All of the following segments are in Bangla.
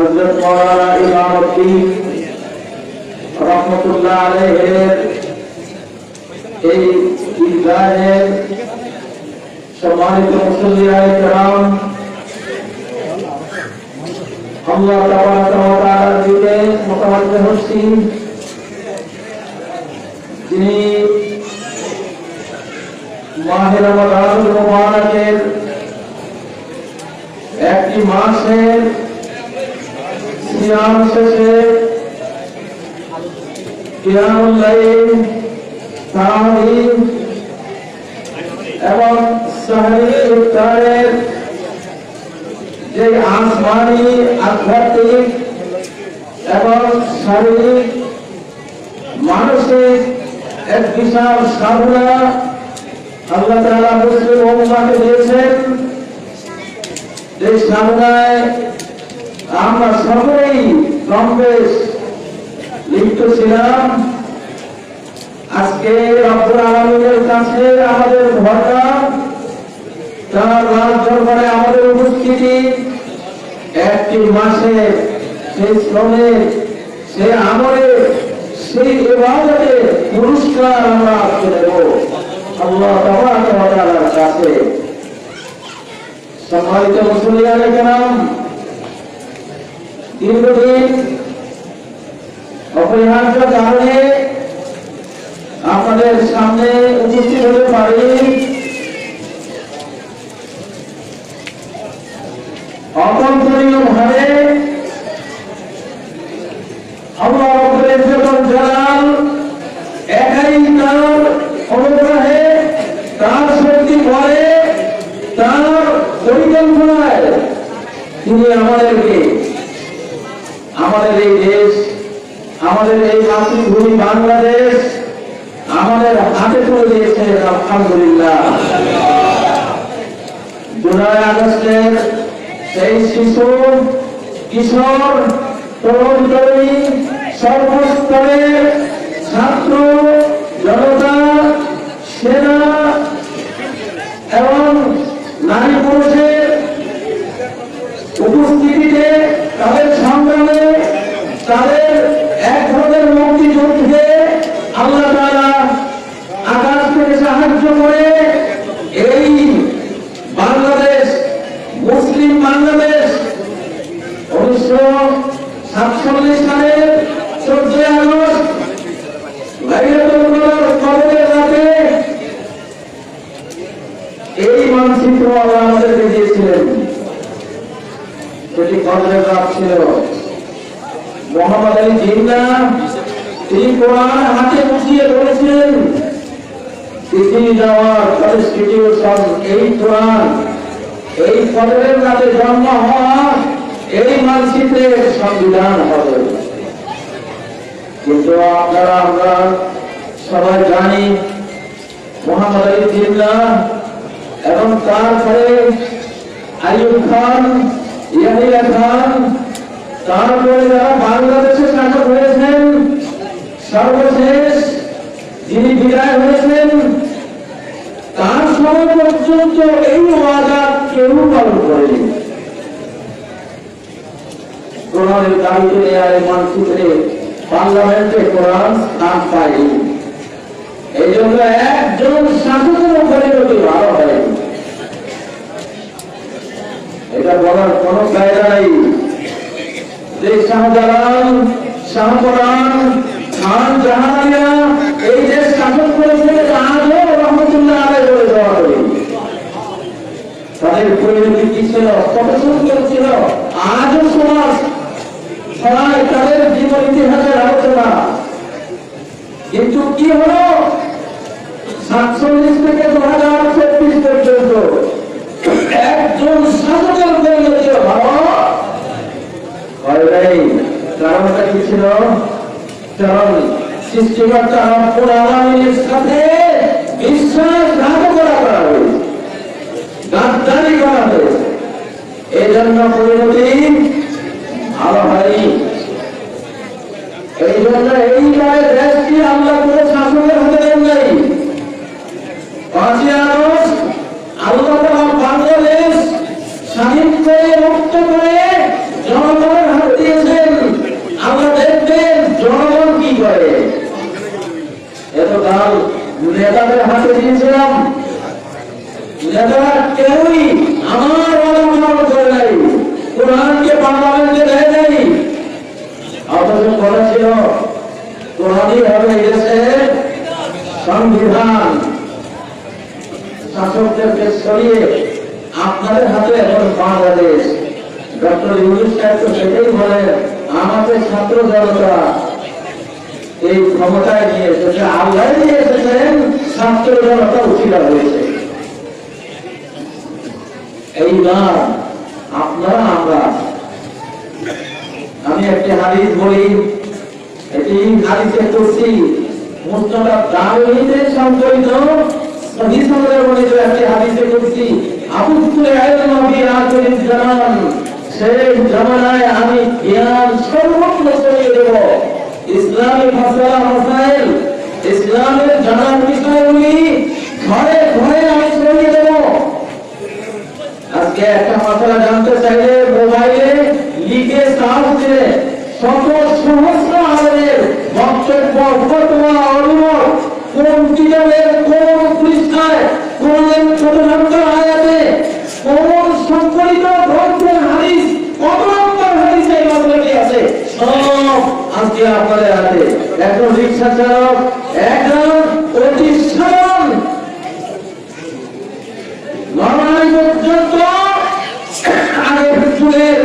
হজরত মৌলানা ইমামউদ্দিন রহমতুল্লাহ আলাইহের এই ঈদগাহের সম্মানিত মুসল্লিয়ায় কেরাম আল্লাহ তাবারাক ওয়া তাআলার দিকে মোতাবাজ্জিহ হচ্ছি যিনি মাহে রমাদানুল মুবারকের একটি মাসের এবং সাহরি যে আসমানি আধ্যাত্মিক এবং শারীরিক, মানসিক এক বিশাল সাধনা আল্লাহ তাআলা মুসলিম উম্মাহকে দিয়েছেন। যে সাধনায় আমরা কম বেশ লিপ্ত ছিলাম। আজকে আলমীর কাছে আমাদের ভরটা তার রাজ দরবারে আমাদের উপস্থিতি। একটি মাসে সেই শ্রমে, সে আমলে, সেই ইবাদতে পুরস্কার আমরা আজকে দেব। আল্লাহ ওয়া তাআলার কাছে। সম্মানিত মুসলিয়ানে কেরাম দীর্ঘদিন অপরিহার্য কারণে আপনাদের সামনে উপস্থিত হতে পারি। অকল্পনীয় ভাবে আল্লাহ রাব্বুল ইজ্জত ওয়াল জালাল একাই তার অনুগ্রহে তার শক্তি বলে তার পরিকল্পনায় তিনি আমাদেরকে আমাদের এই দেশ আমাদের এই মাতৃভূমি বাংলাদেশ আমাদের হাতে তুলে দিয়েছে, আলহামদুলিল্লাহ। জুলাই আগস্টের সেই শিশু, কিশোর, তরুণ তরুণী সর্বস্তরের ছাত্র, জনতা, সেনা করে এই বাংলাদেশ, মুসলিম বাংলাদেশ উনিশশো সাতচল্লিশ সালের চোদ্দই আগস্ট এই মানচিত্র আমাদেরকে দিয়েছিলেন সেটি কদরের রাত ছিল। মোহাম্মদ আলী জিন্না তিনি কোরআন হাতে বসিয়ে ধরেছিলেন পৃথিবী যাওয়ার কনস্টিটিউশন এই কোরআন এই কদরের রাতে জন্ম হওয়া এই মানচিত্রের সংবিধান হবে। কিন্তু আপনারা, আমরা সবাই জানি, মোহাম্মদ আলী জিন্না এবং তারপরে আইয়ুব খান, ইয়াহিয়া খান, তারপরে যারা বাংলাদেশে শাসক হয়েছেন, সর্বশেষ যিনি বিদায় হয়েছেন, তার সময় পর্যন্ত এই ওয়াদা কেউ পালন করেনি। কোরআনের পার্লামেন্টে স্থান পায়নি। এই জন্য একজন শাসকের ভালো হয়নি এটা বলার কোন কায়দা নেই যে শাহজালাল শাহপরান খান জাহানিয়া এই দেশ শাসন করেছিল আজও রহমতুল্লাহ আলাই বলে দেওয়া হবে তাদের পরিণতি কি ছিল কত সুন্দর ছিল আজও সমাজ সবাই তাদের জীবন ইতিহাসের আলোচনা কিন্তু কি হলো সাতচল্লিশ থেকে দু হাজার চব্বিশ পর্যন্ত। একজন শাসকের পরিণতি নাই। কারণটা কি ছিল? কারণ এই জন্য এই দেশটি আল্লাহ কোনো শাসকের হাতে দেন নাই পাঁচই আগস্ট আল্লাহ তাআলা বাংলাদেশ স্বাধীন করে মুক্ত করে জনগণের হাতে নেতাদের হাতে দিয়েছিলাম নেতারা কেউই আমার অনুমোদন করে নাই কোরআনকে পার্লামেন্টে দেয় নাই অথচ বলেছিল কোরআনই হবে এই দেশের সংবিধান আপনাদের হাতে এখন বাংলাদেশ। ডক্টর ইউনুস তো সেটাই বলেন আমাদের ছাত্র জনতা এই ক্ষমতায় নিয়ে এসেছে, আল্লাহ নিয়ে এসেছেন ছাত্র জনতা উঠিলা হয়েছে। এইবার আপনারা আমরা। আমি একটি হাদিস বলি এটি হাদিসে করছি মুস্তফা দাওয়িতে সংকলিত সহিহ সনদে বর্ণিত একটি হাদিসে করছি আবু তুলে আইল নবী আখির জামান শেষ জামানায় আমি জ্ঞান সর্বত্র ছড়িয়ে দেব ইসলামী মাসালা মাসাইল ইসলামের জানার বিষয়গুলি ঘরে ঘরে আমি ছড়িয়ে দেব আজকে একটা মশলা জানতে চাইলে মোবাইলে লিখে সার্চ দিলে শত সহস্র আলের বক্তব্য ফতোয়া অনুমত কোন কিতাবের কোন পৃষ্ঠায় কোন ছোট নম্বর আয়াতে কোন সংকলিত গ্রন্থের হাদিস কত নম্বর হাদিসে এই মামলাটি আছে সব আজকে আপনাদের হাতে একজন রিক্সা চালক একজন অতি সাধারণ নরমালি পর্যন্ত আগের যুগের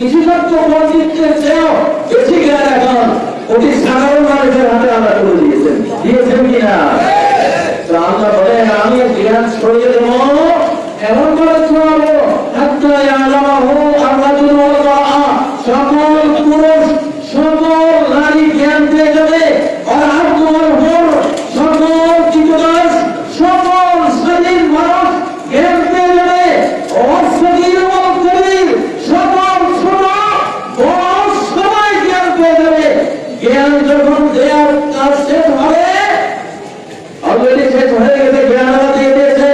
বিশেষজ্ঞ পণ্ডিতদের চেয়েও বেশি জ্ঞান এখন অতি সাধারণ মানুষের হাতে আমরা তুলে দিয়েছেন দিয়েছেন কিনা তো আমরা বলে আমি জ্ঞান ছড়িয়ে দেব এমন করে ছড়াবো হাত্তা ইয়ালামাহু আররাজুল ওয়াল মারআ সকল পুরুষ সকল নারী জ্ঞান পেয়ে যাবে আর আব্দু ওয়াল হুর সকল চিত্তদাস সকল স্বাধীন মানুষ জ্ঞান পেয়ে যাবে অস্বাধীন এবং কবির সকল ছোট বড় সবাই জ্ঞান পেয়ে যাবে জ্ঞান যখন দেওয়ার কাজ শেষ হবে অলরেডি শেষ হয়ে গেছে জ্ঞান দিয়ে দিয়েছে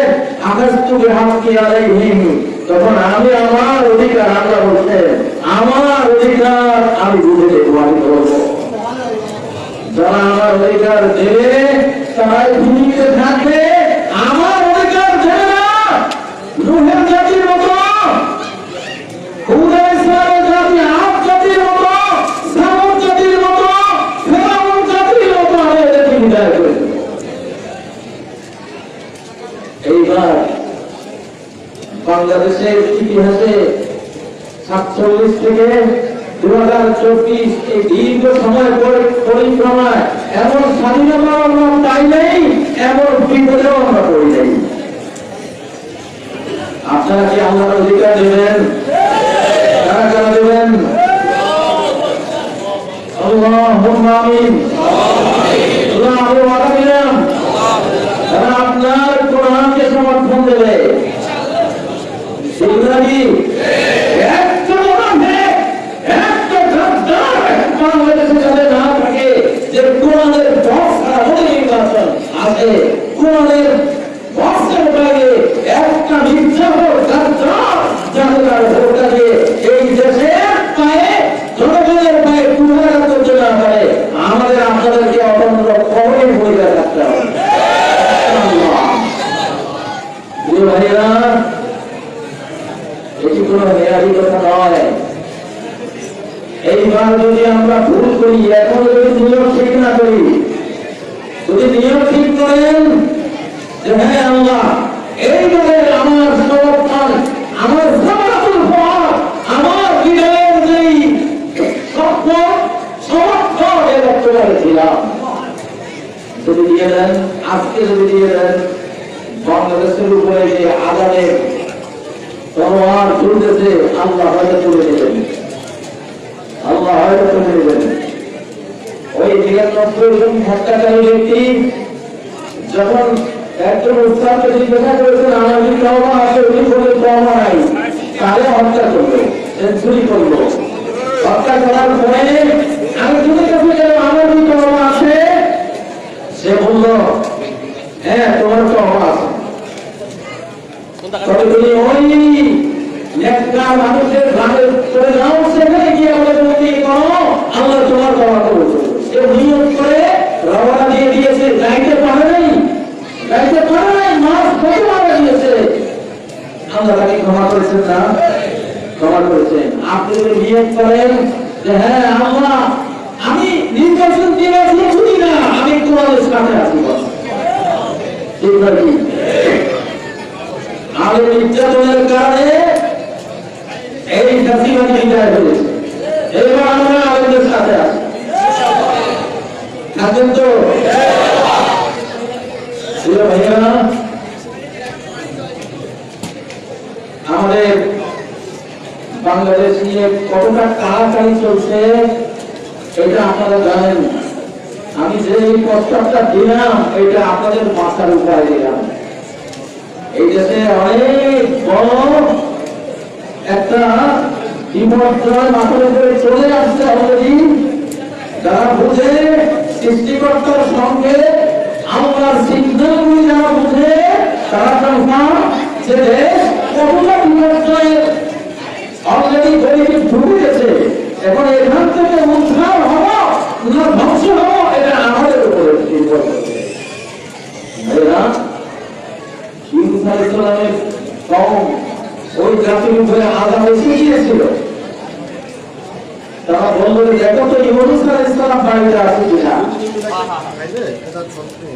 আকাশ তুকে হাত কি আলাইহিম তখন আমি আমার অধিকার, আল্লাহ বলছে আমার অধিকার আমি বুঝে দেবো আমি করব যারা আমার অধিকার দেবে, তারাই ভূমিতে থাকবে আমার অধিকার দেবে না নুহের জাতির মতো হুদা ইসলামের জাতি আপ জাতির মতো সামুদ জাতির মতো ফেরাউন জাতির মতো আমি এদেরকে বিদায় করে দেব। এইবার বাংলাদেশের ইতিহাসে সাতচল্লিশ থেকে দু হাজার চব্বিশ এই দীর্ঘ সময় পরি- পরিক্রমায় এমন স্বাধীনতা আমরা পাই নাই, এমন বিপদেও আমরা পড়ি নাই। আপনারা কি আল্লাহর অধিকার দেবেন? কারা কারা দেবেন? আল্লাহুম্মা আমিন। আল্লাহ আমি ওয়াদা দিলাম তারা আপনার কোরআনকে সমর্থন দেবে ঠিক নাকি একটা মোনাফে, একটা গাদ্দার বাংলাদেশে যাতে না থাকে যে কোরআনের বক্স ছাড়া বলে নির্বাচন আছে কোরআনের বক্সের বাইরে একটা মিথ্যা গাদ্দার যাতে ভোটটাকে এই দেশের পায়ে, জনগণের পায়ে কুহারা করতে না পারে, আমাদের আপনাদেরকে অতন্ত্র খবরে ভূমিকা ভাইরা এটি কোন মেয়াদি কথা নয়। এইবার যদি আমরা ভুল করি, এখন যদি নিয়ম ঠিক না করি, যদি নিয়ম ঠিক করেন হ্যাঁ আল্লাহ আমার সমর্থন, আমার আমার সমর্থন এ বর্তমানে ছিলাম যদি দিয়ে দেন, আজকে যদি দিয়ে দেন, বাংলাদেশের উপরে যে আদানের তলোয়ার চলতেছে আল্লাহ হয়তো তুলে নেবেন আল্লাহ হয়তো তুলে নেবেন ওই নিরানব্বই জন হত্যাকারী যখন একজন উৎসাহকে জিজ্ঞাসা করেছেন, আমার যদি তহমা আছে উনি বলে তহমা নাই। তাহলে হত্যা করল সেঞ্চুরি করল। হত্যা করার পরে তুমি কাছে গেল আমার যদি তহমা আছে সে বলল হ্যাঁ তোমার তহমা আছে। তবে তুমি ওই একটা মানুষের ঘাটে চলে যাও, সেখানে গিয়ে আমাদের মধ্যে করো? আল্লাহ তোমার ক্ষমা করব সে নিয়ম করে রওনা দিয়ে দিয়েছে গাড়িতে পাঠায় মাছ কত মারা গিয়েছে আল্লাহ তাকে ক্ষমা করেছেন না? ক্ষমা করেছেন। আপনি যদি বিয়ে করেন যে হ্যাঁ আমরা আমি নির্বাচন দিয়ে আছি না, আমি তোমাদের সাথে আছি আমি নির্যাতনের কারণে এই চাষিবাদী বিদায় হয়েছে। এবার আমরা আমাদের সাথে আছি। থাকেন তো? প্রিয় ভাইয়েরা আমাদের বাংলাদেশ নিয়ে কতটা কাড়াকাড়ি চলছে, এটা আপনারা জানেন। আমি যে এই প্রস্তাবটা দিলাম, এটা আপনাদের মাথার উপরে দিলাম। এই দেশে অনেক বড় একটা বিপর্যয় মাথার উপরে চলে আসছে অলরেডি। যারা বুঝে, সৃষ্টিকর্তার সঙ্গে আল্লাহর সিগন্যালগুলি যারা বুঝে তারা কনফার্ম যে কতটা বিপর্যয়ে অলরেডি গরিবী ঢুকে গেছে এখন এখান থেকে উদ্ধার হব না ধ্বংস হব, এটা আমাদের উপরে নির্ভর করছে আলাইহিস ওই জাতির উপরে এসে গিয়েছিল তারা বলল দেখো তো ইউনুস আলাইহিস সালাম বাড়িতে আছে কিনা ফুল ফুলে বলল যে না সে তো বাড়িতে আছে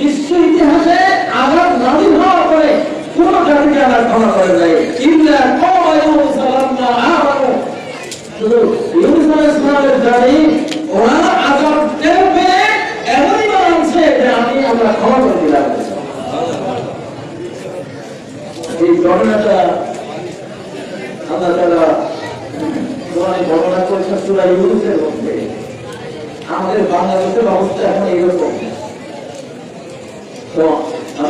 বিশ্ব ইতিহাসে আঘাত নারী হওয়ার পরে কোন জাতিকে আঘাত ক্ষমা করে নাই মধ্যে। আমাদের বাংলাদেশের অবস্থা এখন এরকম তো আমি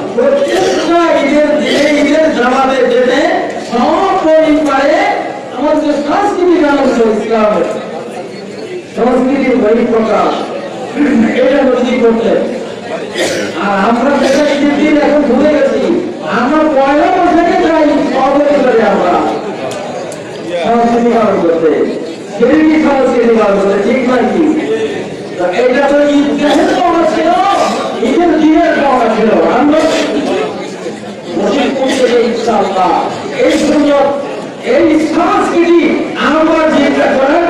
প্রত্যেকটা ঈদের দিনে ঈদের জামাতে যেতে সপরিবারে আমাদের সাংস্কৃতিক আনন্দ ইসলামের সংস্কৃতির বহিঃপ্রকাশ এটা নদী করতেন আর আমরা যেটা ঈদের দিন এখন ভুলে গেছি আমরা পয়লা বৈশাখে যাই সপরিবারে আমরা সংস্কৃতি করতে সংস্কৃতি করতে ঠিক নয় কি তো এটা তো ঈদগাহের পাওয়া ছিল ঈদের দিনের পাওয়া ছিল আমরা প্রশিক্ষণ থেকে ইনশাআল্লাহ এই সুন্দর এই সংস্কৃতি আমরা যেটা করার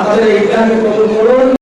আমাদের এই কত করুন।